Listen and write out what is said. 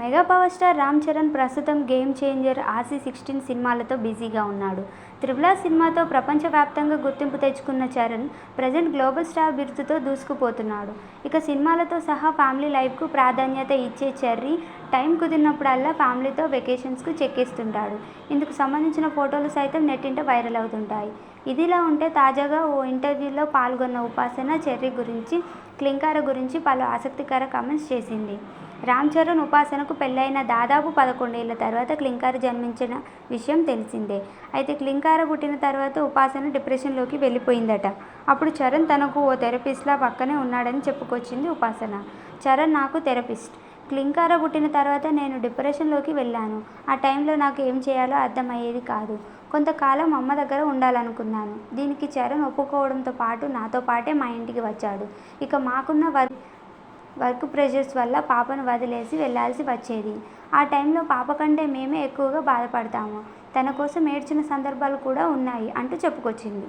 Mega power star Ram Charan ప్రస్తుతం game changer ఆసి sixteen సినిమాలతో బిజీగా ఉన్నాడు. త్రిబులా సినిమాతో ప్రపంచవ్యాప్తంగా గుర్తింపు తెచ్చుకున్న చరణ్ ప్రజెంట్ గ్లోబల్ స్టార్ బిరుదుతో దూసుకుపోతున్నాడు. ఇక సినిమాలతో సహా ఫ్యామిలీ లైఫ్కు ప్రాధాన్యత ఇచ్చే చర్రీ టైం కుదిరినప్పుడల్లా ఫ్యామిలీతో వెకేషన్స్కు చెక్కేస్తుంటాడు. ఇందుకు సంబంధించిన ఫోటోలు సైతం నెట్టింట వైరల్ అవుతుంటాయి. ఇదిలా ఉంటే తాజాగా ఓ ఇంటర్వ్యూలో పాల్గొన్న ఉపాసన చెర్రీ గురించి క్లింకార గురించి పలు ఆసక్తికర కామెంట్స్ చేసింది. రామ్ చరణ్ ఉపాసనకు పెళ్ళైన దాదాపు పదకొండేళ్ళ తర్వాత క్లింకార జన్మించిన విషయం తెలిసిందే. అయితే క్లింకార పుట్టిన తర్వాత ఉపాసన డిప్రెషన్లోకి వెళ్ళిపోయిందట. అప్పుడు చరణ్ తనకు ఓ థెరపిస్ట్లా పక్కనే ఉన్నాడని చెప్పుకొచ్చింది ఉపాసన. చరణ్ నాకు థెరపిస్ట్ క్లింకార పుట్టిన తర్వాత నేను డిప్రెషన్లోకి వెళ్ళాను. ఆ టైంలో నాకు ఏం చేయాలో అర్థమయ్యేది కాదు. కొంతకాలం అమ్మ దగ్గర ఉండాలనుకున్నాను. దీనికి చరణ్ ఒప్పుకోవడంతో పాటు నాతో పాటే మా ఇంటికి వచ్చాడు. ఇక మాకున్న వర్క్ వర్క్ ప్రెషర్స్ వల్ల పాపను వదిలేసి వెళ్ళాల్సి వచ్చేది. ఆ టైంలో పాప కంటే మేమే ఎక్కువగా బాధపడతాము. తన కోసం ఏడ్చిన సందర్భాలు కూడా ఉన్నాయి అంటూ చెప్పుకొచ్చింది.